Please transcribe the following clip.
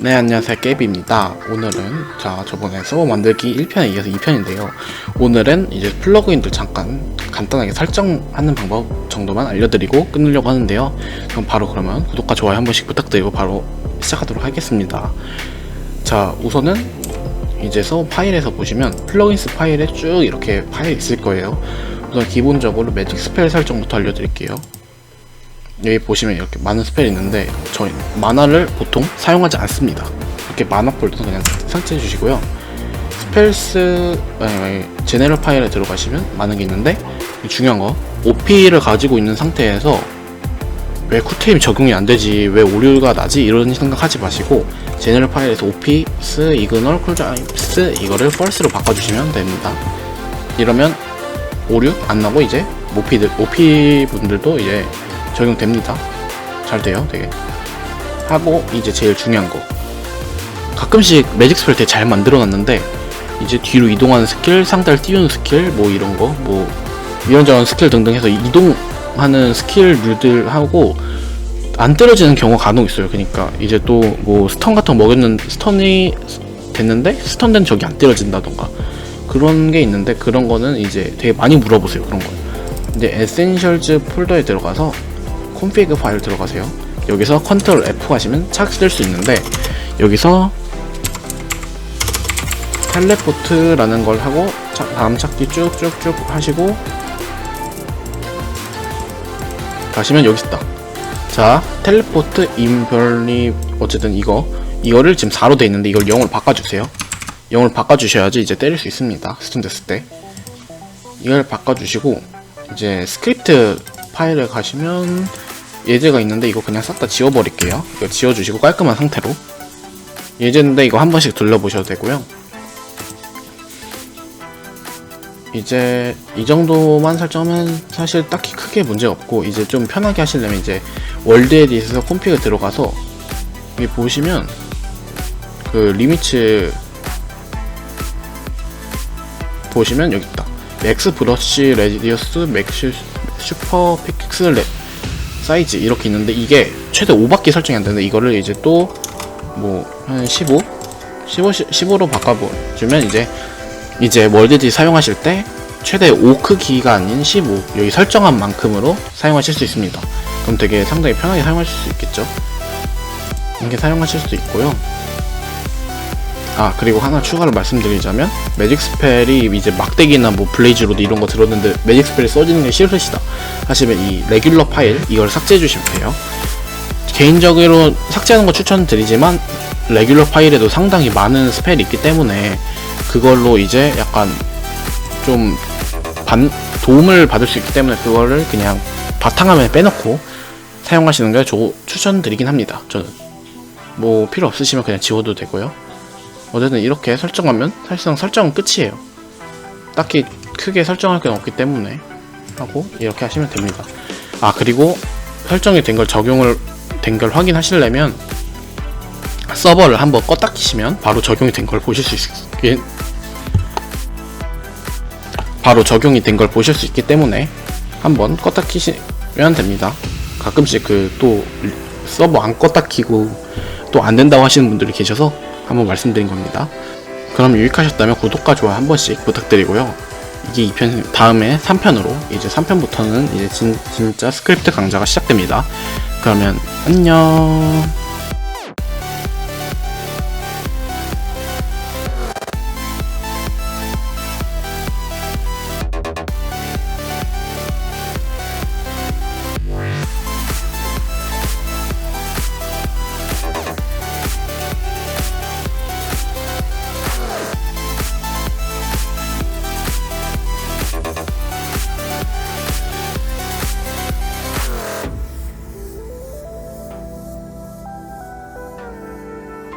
네 안녕하세요. 깨비입니다. 오늘은 자 저번에 서버 만들기 1편에 이어서 2편인데요. 오늘은 이제 플러그인들 잠깐 간단하게 설정하는 방법 정도만 알려드리고 끊으려고 하는데요. 그럼 바로 그러면 구독과 좋아요 한 번씩 부탁드리고 바로 시작하도록 하겠습니다. 자 우선은 이제 서버 파일에서 보시면 플러그인스 파일에 쭉 이렇게 파일이 있을 거예요. 우선 기본적으로 매직 스펠 설정부터 알려드릴게요 여기 보시면 이렇게 많은 스펠이 있는데 저희 만화를 보통 사용하지 않습니다. 이렇게 만화 폴더는 그냥 삭제해 주시고요. 스펠스 제네럴 파일에 들어가시면 많은 게 있는데 중요한 거 OP를 가지고 있는 상태에서 왜 쿨테임 적용이 안 되지 왜 오류가 나지 이런 생각하지 마시고 제네럴 파일에서 OP, 스, 이그널, 쿨자임스 이거를 펄스로 바꿔주시면 됩니다. 이러면 오류 안 나고 이제 OP 분들도 이제 적용됩니다. 잘 돼요, 되게. 하고 이제 제일 중요한 거. 가끔씩 매직 스펠 되게 잘 만들어놨는데 이제 뒤로 이동하는 스킬, 상대를 띄우는 스킬, 뭐 이런 거, 뭐 이런저런 스킬 등등 해서 이동하는 스킬류들 하고 안 떨어지는 경우가 간혹 있어요. 그러니까 이제 또 뭐 스턴 같은 거 먹였는 스턴이 됐는데 스턴된 적이 안 떨어진다던가 그런 게 있는데 그런 거는 이제 되게 많이 물어보세요. 그런 거. 이제 에센셜즈 폴더에 들어가서 콘피그 파일 들어가세요. 여기서 컨트롤 F 하시면 찾을 수 있는데 여기서 텔레포트라는 걸 하고 자, 다음 찾기 쭉쭉쭉 하시고 가시면 여기 있다. 자, 텔레포트 인별리 어쨌든 이거 이거를 지금 4로 돼 있는데 이걸 0으로 바꿔주세요. 0으로 바꿔주셔야지 이제 때릴 수 있습니다. 스톤 됐을 때 이걸 바꿔주시고 이제 스크립트 파일에 가시면 예제가 있는데 이거 그냥 싹 다 지워버릴게요. 이거 지워주시고 깔끔한 상태로 예제인데 이거 한 번씩 둘러보셔도 되고요. 이제 이 정도만 설정하면 사실 딱히 크게 문제 없고 이제 좀 편하게 하시려면 이제 월드 에디트에서 콤피그 들어가서 여기 보시면 그 리미츠 보시면 여기 있다. 맥스 브러쉬 레디어스 맥스 슈퍼 픽스 레 사이즈 이렇게 있는데 이게 최대 5밖에 설정이 안 되는데 이거를 이제 또 뭐 한 15? 15 15로 바꿔주면 이제 이제 월드디 사용하실 때 최대 5 크기가 아닌 15 여기 설정한 만큼으로 사용하실 수 있습니다. 그럼 되게 상당히 편하게 사용하실 수 있겠죠. 이렇게 사용하실 수도 있고요. 아 그리고 하나 추가로 말씀드리자면 매직 스펠이 이제 막대기나 뭐 블레이즈 로드 이런 거 들었는데 매직 스펠이 써지는 게 싫으시다 하시면 이 레귤러 파일 이걸 삭제해 주시면 돼요. 개인적으로 삭제하는 거 추천드리지만 레귤러 파일에도 상당히 많은 스펠이 있기 때문에 그걸로 이제 약간 좀 반, 도움을 받을 수 있기 때문에 그거를 그냥 바탕화면에 빼놓고 사용하시는 게 조, 추천드리긴 합니다. 저는 뭐 필요 없으시면 그냥 지워도 되고요. 어쨌든 이렇게 설정하면 사실상 설정은 끝이에요. 딱히 크게 설정할 게 없기 때문에 하고 이렇게 하시면 됩니다. 아 그리고 설정이 된 걸 적용을 된 걸 확인하시려면 서버를 한번 껐다 키시면 바로 적용이 된 걸 보실 수 있게 바로 적용이 된 걸 보실 수 있기 때문에 한번 껐다 키시면 됩니다. 가끔씩 그 또 서버 안 껐다 키고 또 안 된다고 하시는 분들이 계셔서 한번 말씀드린 겁니다. 그럼 유익하셨다면 구독과 좋아요 한 번씩 부탁드리고요. 이게 2편 다음에 3편으로 이제 3편부터는 이제 진, 진짜 스크립트 강좌가 시작됩니다. 그러면 안녕.